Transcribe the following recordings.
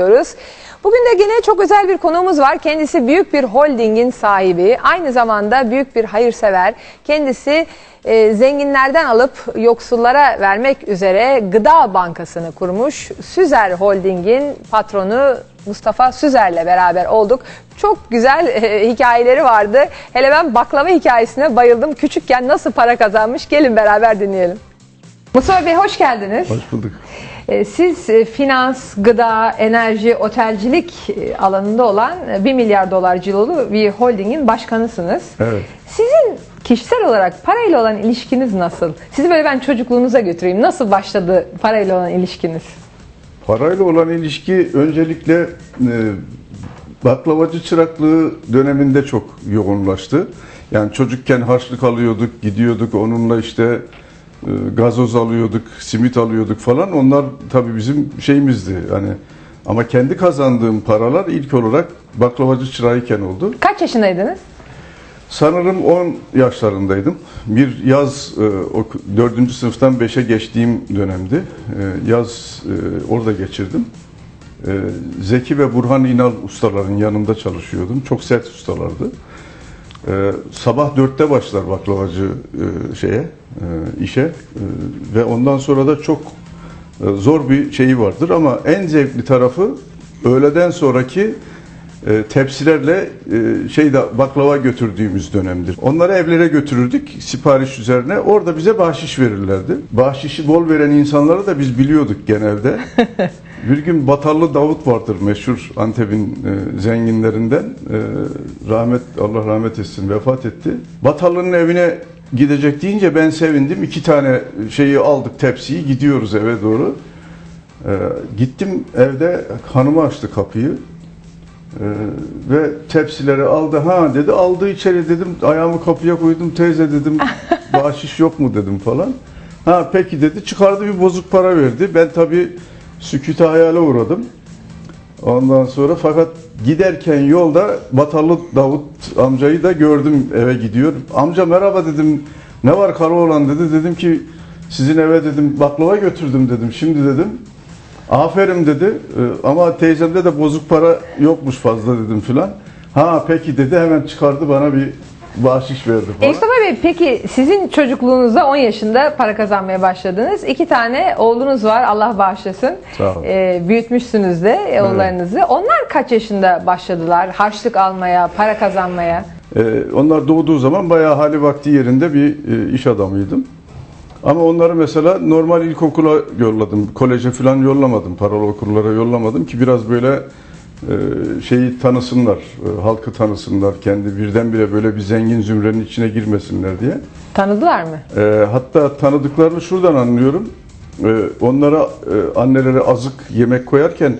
diyoruz. Bugün de yine çok özel bir konuğumuz var. Kendisi büyük bir holdingin sahibi. Aynı zamanda büyük bir hayırsever. Kendisi e, zenginlerden alıp yoksullara vermek üzere Gıda Bankası'nı kurmuş. Süzer Holding'in patronu Mustafa Süzer'le beraber olduk. Çok güzel e, hikayeleri vardı. Hele ben baklava hikayesine bayıldım. Küçükken nasıl para kazanmış? Gelin beraber dinleyelim. Mustafa Bey hoş geldiniz. Hoş bulduk. E, Siz e, finans, gıda, enerji, otelcilik e, alanında olan e, 1 milyar dolar cilolu bir holdingin başkanısınız. Evet. Sizin kişisel olarak parayla olan ilişkiniz nasıl? Sizi böyle ben çocukluğunuza götüreyim. Nasıl başladı parayla olan ilişkiniz? Parayla olan ilişki öncelikle baklavacı çıraklığı döneminde çok yoğunlaştı. Yani çocukken harçlık alıyorduk, gidiyorduk onunla işte gazoz alıyorduk, simit alıyorduk falan. Onlar tabii bizim şeyimizdi. Hani ama kendi kazandığım paralar ilk olarak baklavacı çırağıyken oldu. Kaç yaşındaydınız? Sanırım 10 yaşlarındaydım. Bir yaz e, oku- 4. sınıftan 5'e geçtiğim dönemdi. E, Yaz e, orada geçirdim. E, Zeki ve Burhan İnal ustaların yanında çalışıyordum. Çok sert ustalardı. E, Sabah 4'te başlar baklavacı e, şeye, e, işe E, ve ondan sonra da çok e, zor bir şeyi vardır ama en zevkli tarafı öğleden sonraki e, tepsilerle e, şeyde baklava götürdüğümüz dönemdir. Onları evlere götürürdük sipariş üzerine. Orada bize bahşiş verirlerdi. Bahşişi bol veren insanları da biz biliyorduk genelde. bir gün Batarlı Davut vardır meşhur Antep'in e, zenginlerinden. E, rahmet Allah rahmet etsin vefat etti. Batarlı'nın evine gidecek deyince ben sevindim. İki tane şeyi aldık tepsiyi gidiyoruz eve doğru. E, gittim evde hanımı açtı kapıyı. Ee, ve tepsileri aldı. Ha dedi aldı içeri dedim. Ayağımı kapıya koydum. Teyze dedim bahşiş yok mu dedim falan. Ha peki dedi. Çıkardı bir bozuk para verdi. Ben tabii sükûte hayale uğradım. Ondan sonra fakat giderken yolda Batarlı Davut amcayı da gördüm eve gidiyor. Amca merhaba dedim. Ne var Karaoğlan dedi. Dedim ki sizin eve dedim baklava götürdüm dedim. Şimdi dedim Aferin dedi Ee, ama teyzemde de bozuk para yokmuş fazla dedim filan. Ha peki dedi hemen çıkardı bana bir bahşiş verdi falan. Mustafa Bey peki sizin çocukluğunuzda 10 yaşında para kazanmaya başladınız. İki tane oğlunuz var Allah bağışlasın. Sağ olun. E, büyütmüşsünüz de e, oğullarınızı. Onlar kaç yaşında başladılar harçlık almaya, para kazanmaya? Ee, onlar doğduğu zaman bayağı hali vakti yerinde bir e, iş adamıydım. Ama onları mesela normal ilkokula yolladım. Koleje falan yollamadım. Paralı okullara yollamadım ki biraz böyle şeyi tanısınlar, e, halkı tanısınlar. Kendi birdenbire böyle bir zengin zümrenin içine girmesinler diye. Tanıdılar mı? E, hatta tanıdıklarını şuradan anlıyorum. E, onlara e, annelere azık yemek koyarken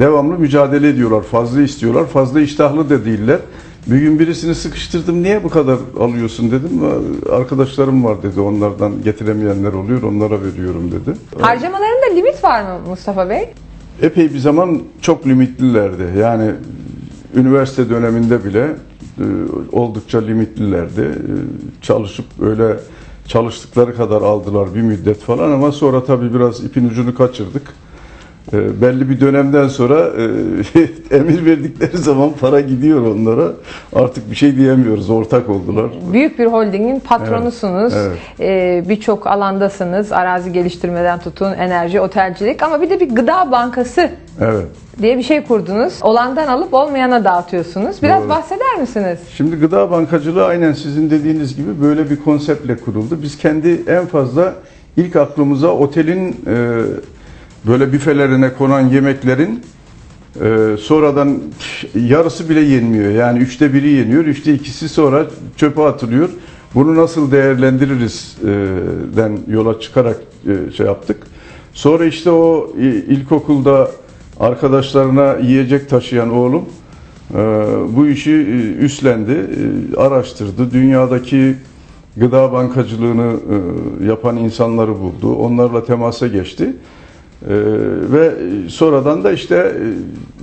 devamlı mücadele ediyorlar. Fazla istiyorlar. Fazla iştahlı da değiller. Bir gün birisini sıkıştırdım. Niye bu kadar alıyorsun dedim. "E, Arkadaşlarım var dedi. Onlardan getiremeyenler oluyor. Onlara veriyorum dedi. Harcamalarında limit var mı Mustafa Bey? Epey bir zaman çok limitlilerdi. Yani üniversite döneminde bile e, oldukça limitlilerdi. E, Çalışıp öyle çalıştıkları kadar aldılar bir müddet falan ama sonra tabii biraz ipin ucunu kaçırdık. E, belli bir dönemden sonra e, emir verdikleri zaman para gidiyor onlara. Artık bir şey diyemiyoruz. Ortak oldular. Büyük bir holdingin patronusunuz. Evet, Ee, Birçok alandasınız. Arazi geliştirmeden tutun, enerji, otelcilik ama bir de bir gıda bankası Evet. diye bir şey kurdunuz. Olandan alıp olmayana dağıtıyorsunuz. Biraz Doğru. bahseder misiniz? Şimdi gıda bankacılığı aynen sizin dediğiniz gibi böyle bir konseptle kuruldu. Biz kendi en fazla ilk aklımıza otelin e, böyle büfelerine konan yemeklerin e, sonradan yarısı bile yenmiyor. Yani üçte biri yeniyor, üçte ikisi sonra çöpe atılıyor. Bunu nasıl değerlendiririz e, den yola çıkarak e, şey yaptık. Sonra işte o e, ilkokulda arkadaşlarına yiyecek taşıyan oğlum ee, bu işi e, üstlendi, e, araştırdı. Dünyadaki gıda bankacılığını e, yapan insanları buldu. Onlarla temasa geçti. Ee, Ve sonradan da işte e,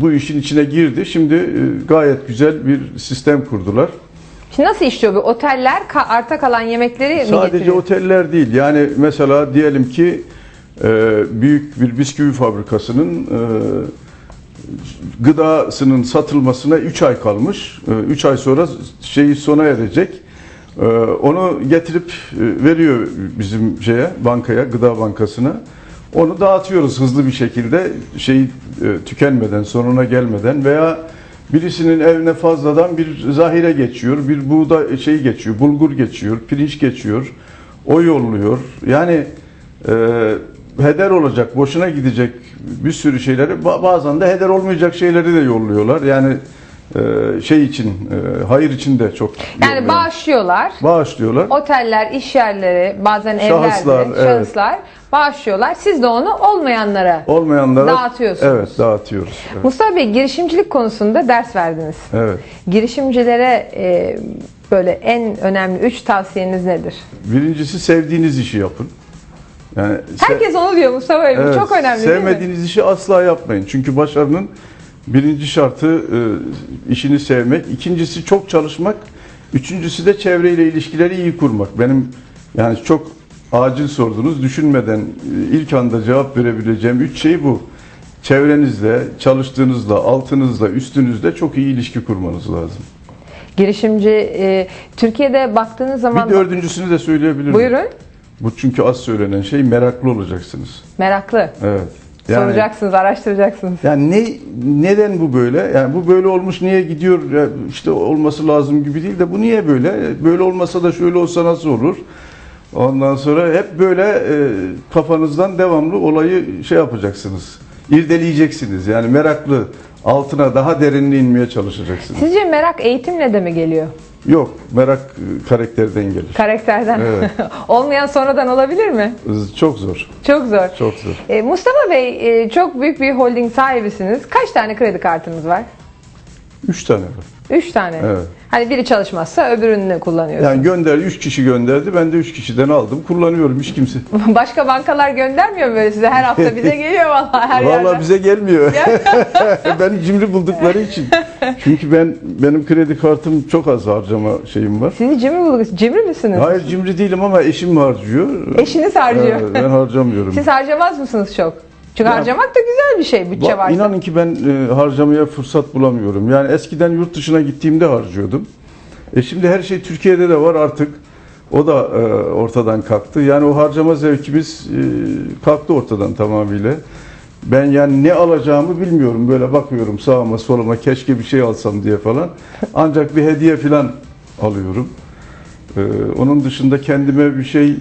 bu işin içine girdi. Şimdi e, gayet güzel bir sistem kurdular. Şimdi nasıl işliyor bu? Oteller ka- arta kalan yemekleri mi Sadece getiriyor? oteller değil. Yani mesela diyelim ki e, büyük bir bisküvi fabrikasının e, gıdasının satılmasına 3 ay kalmış. 3 ay sonra şeyi sona erecek. Onu getirip e, veriyor bizim şeye, bankaya, gıda bankasına. Onu dağıtıyoruz hızlı bir şekilde şey e, tükenmeden, sonuna gelmeden veya birisinin evine fazladan bir zahire geçiyor, bir buğday şey geçiyor, bulgur geçiyor, pirinç geçiyor. O yolluyor. Yani e, heder olacak, boşuna gidecek bir sürü şeyleri ba- bazen de heder olmayacak şeyleri de yolluyorlar. Yani e, şey için, e, hayır için de çok Yani bağışlıyorlar. bağışlıyorlar. Oteller, iş yerleri, bazen Şahıslar, evlerde, evet. şahıslar bağışlıyorlar. Siz de onu olmayanlara Olmayanlara Dağıtıyorsunuz. Evet, dağıtıyoruz. Evet. Mustafa Bey girişimcilik konusunda ders verdiniz. evet. Girişimcilere e, böyle en önemli üç tavsiyeniz nedir? Birincisi sevdiğiniz işi yapın. Yani Herkes onu diyor Mustafa Bey. Evet, çok önemli? Sevmediğiniz işi asla yapmayın. Çünkü başarının birinci şartı e, işini sevmek. İkincisi çok çalışmak. Üçüncüsü de çevreyle ilişkileri iyi kurmak. Benim yani çok acil sordunuz. Düşünmeden e, ilk anda cevap verebileceğim üç şey bu. Çevrenizle, çalıştığınızla, altınızla, üstünüzle çok iyi ilişki kurmanız lazım. Girişimci e, Türkiye'de baktığınız zaman Bir dördüncüsünü de söyleyebilirim. buyurun Bu çünkü az söylenen şey meraklı olacaksınız. meraklı. Evet. Soracaksınız, araştıracaksınız. Yani ne neden bu böyle? Yani bu böyle olmuş niye gidiyor? İşte olması lazım gibi değil de bu niye böyle? Böyle olmasa da şöyle olsa nasıl olur? Ondan sonra hep böyle e, kafanızdan devamlı olayı şey yapacaksınız. İrdeleyeceksiniz. Yani meraklı altına daha derinine inmeye çalışacaksınız. Sizce merak eğitimle de mi geliyor? Yok, merak karakterden gelir. Karakterden. Evet. Olmayan sonradan olabilir mi? Çok zor. Çok zor. Çok zor. E, Mustafa Bey e, çok büyük bir holding sahibisiniz. Kaç tane kredi kartınız var? Üç tane var. Üç tane. Evet. Hani biri çalışmazsa öbürünü kullanıyorsunuz. Yani gönder, üç kişi gönderdi. Ben de üç kişiden aldım. Kullanıyorum hiç kimse. Başka bankalar göndermiyor mu böyle size? Her hafta bize geliyor vallahi her yerden. Vallahi bize gelmiyor. ben cimri buldukları için. Çünkü ben benim kredi kartım çok az harcama şeyim var. Sizi cimri bulduk. Cimri misiniz? Hayır cimri değilim ama eşim harcıyor. Eşiniz harcıyor. Evet, ben harcamıyorum. Siz harcamaz mısınız çok? Çünkü Ya- harcamak da güzel bir şey bütçe Va- varsa. İnanın ki ben e, harcamaya fırsat bulamıyorum. Yani eskiden yurt dışına gittiğimde harcıyordum. E şimdi her şey Türkiye'de de var artık. O da e, ortadan kalktı. Yani o harcama zevkimiz e, kalktı ortadan tamamıyla. Ben yani ne alacağımı bilmiyorum. Böyle bakıyorum sağıma soluma keşke bir şey alsam diye falan. Ancak bir hediye falan alıyorum. Ee, onun dışında kendime bir şey e,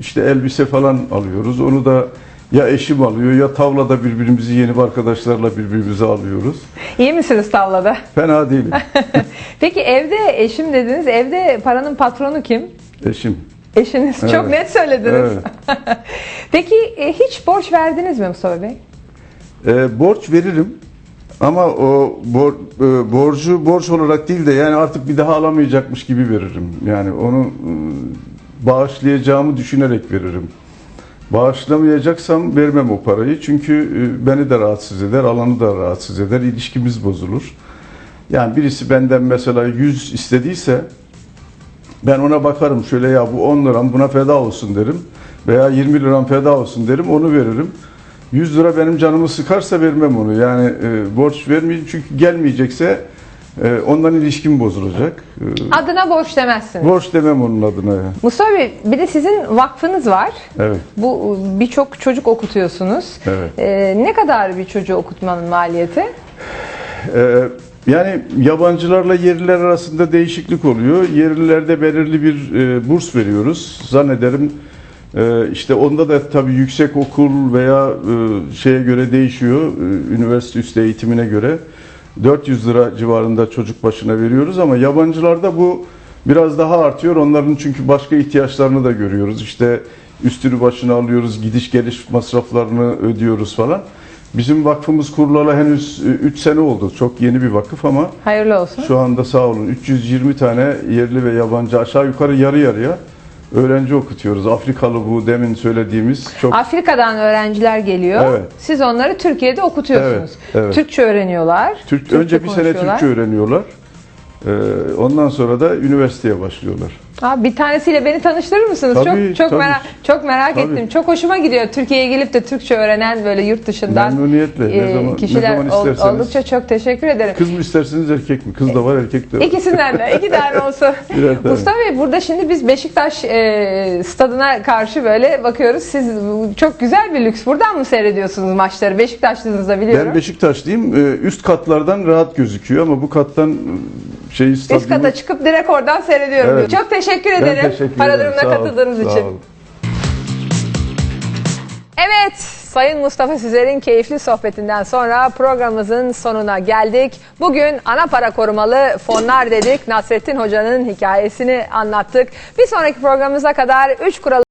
işte elbise falan alıyoruz. Onu da ya eşim alıyor ya tavlada birbirimizi yeni arkadaşlarla birbirimize alıyoruz. İyi misiniz tavlada? Fena değilim. Peki evde eşim dediniz. Evde paranın patronu kim? Eşim. Eşiniz. Çok Evet. net söylediniz. Evet. Peki e, hiç borç verdiniz mi Mustafa Bey? Ee, borç veririm. Ama o bor, e, borcu borç olarak değil de yani artık bir daha alamayacakmış gibi veririm. Yani onu e, bağışlayacağımı düşünerek veririm. Bağışlamayacaksam vermem o parayı. Çünkü e, beni de rahatsız eder, alanı da rahatsız eder, ilişkimiz bozulur. Yani birisi benden mesela 100 istediyse ben ona bakarım şöyle ya bu 10 liram buna feda olsun derim. Veya 20 liram feda olsun derim onu veririm. 100 lira benim canımı sıkarsa vermem onu. Yani e, borç vermeyeyim çünkü gelmeyecekse e, ondan ilişkim bozulacak. E, Adına borç demezsiniz. borç demem onun adına. Mustafa Bey bir de sizin vakfınız var. Evet. Bu birçok çocuk okutuyorsunuz. Evet. E, ne kadar bir çocuğu okutmanın maliyeti? Ee, yani yabancılarla yerliler arasında değişiklik oluyor. Yerlilerde belirli bir e, burs veriyoruz. Zannederim işte onda da tabii yüksek okul veya e, şeye göre değişiyor. E, üniversite üstü eğitimine göre 400 lira civarında çocuk başına veriyoruz ama yabancılarda bu biraz daha artıyor. Onların çünkü başka ihtiyaçlarını da görüyoruz. İşte üstünü başına alıyoruz, gidiş geliş masraflarını ödüyoruz falan. Bizim vakfımız kurulalı henüz 3 sene oldu. Çok yeni bir vakıf ama Hayırlı olsun. şu anda sağ olun 320 tane yerli ve yabancı aşağı yukarı yarı yarıya öğrenci okutuyoruz. Afrikalı bu demin söylediğimiz çok Afrika'dan öğrenciler geliyor. Evet. Siz onları Türkiye'de okutuyorsunuz. Evet, evet. Türkçe öğreniyorlar. Türk, Türkçe önce bir sene. Türkçe öğreniyorlar. Ee, ondan sonra da üniversiteye başlıyorlar. Abi bir tanesiyle beni tanıştırır mısınız? Tabii, çok çok tabii. merak çok merak Tabii. ettim. Çok hoşuma gidiyor Türkiye'ye gelip de Türkçe öğrenen böyle yurt dışından Memnuniyetle, ne e, zaman- ne kişiler zaman ol- isterseniz. oldukça çok teşekkür ederim. Kız mı isterseniz erkek mi? Kız da var erkek de var. İkisinden de iki tane olsun. Tane. Mustafa Bey burada şimdi biz Beşiktaş e, stadına karşı böyle bakıyoruz. Siz çok güzel bir lüks. Buradan mı seyrediyorsunuz maçları? Beşiktaşlısınız da biliyorum. Ben Beşiktaşlıyım. Ee, Üst katlardan rahat gözüküyor ama bu kattan e, şeyi Üst stadyumu... kata çıkıp direkt oradan seyrediyorum. Evet. Çok teşekkür Ben ederim. teşekkür Para ederim. durumuna Sağ olun, katıldığınız sağ için. olun. Evet, Sayın Mustafa Sizler'in keyifli sohbetinden sonra programımızın sonuna geldik. Bugün ana para korumalı fonlar dedik. Nasrettin Hoca'nın hikayesini anlattık. Bir sonraki programımıza kadar 3 kuralı